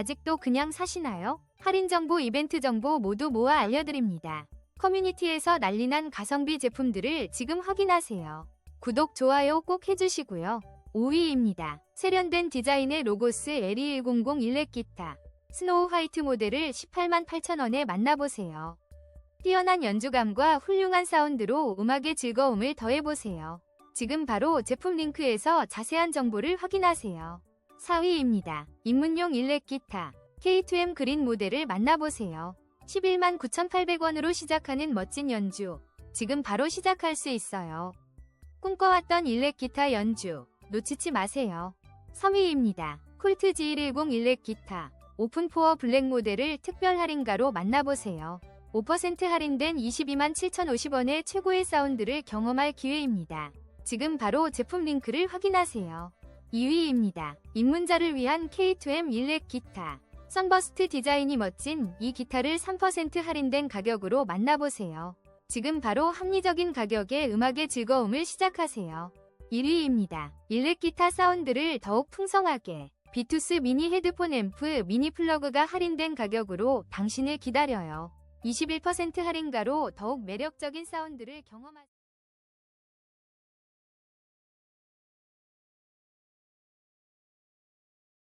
아직도 그냥 사시나요? 할인 정보, 이벤트 정보 모두 모아 알려드립니다. 커뮤니티에서 난리난 가성비 제품들을 지금 확인하세요. 구독, 좋아요 꼭 해주시고요. 5위입니다. 세련된 디자인의 로고스 LE100 일렉 기타 스노우 화이트 모델을 18만 8천원에 만나보세요. 뛰어난 연주감과 훌륭한 사운드로 음악의 즐거움을 더해보세요. 지금 바로 제품 링크에서 자세한 정보를 확인하세요. 4위입니다. 입문용 일렉 기타 K2M 그린 모델을 만나보세요. 11만 9,800원으로 시작하는 멋진 연주. 지금 바로 시작할 수 있어요. 꿈꿔왔던 일렉 기타 연주. 놓치지 마세요. 3위입니다. 콜트 G110 일렉 기타. 오픈포어 블랙 모델을 특별 할인가로 만나보세요. 5% 할인된 22만 7,050원의 최고의 사운드를 경험할 기회입니다. 지금 바로 제품 링크를 확인하세요. 2위입니다. 입문자를 위한 K2M 일렉 기타. 선버스트 디자인이 멋진 이 기타를 3% 할인된 가격으로 만나보세요. 지금 바로 합리적인 가격에 음악의 즐거움을 시작하세요. 1위입니다. 일렉 기타 사운드를 더욱 풍성하게 비투스 미니 헤드폰 앰프 미니 플러그가 할인된 가격으로 당신을 기다려요. 21% 할인가로 더욱 매력적인 사운드를 경험하세요.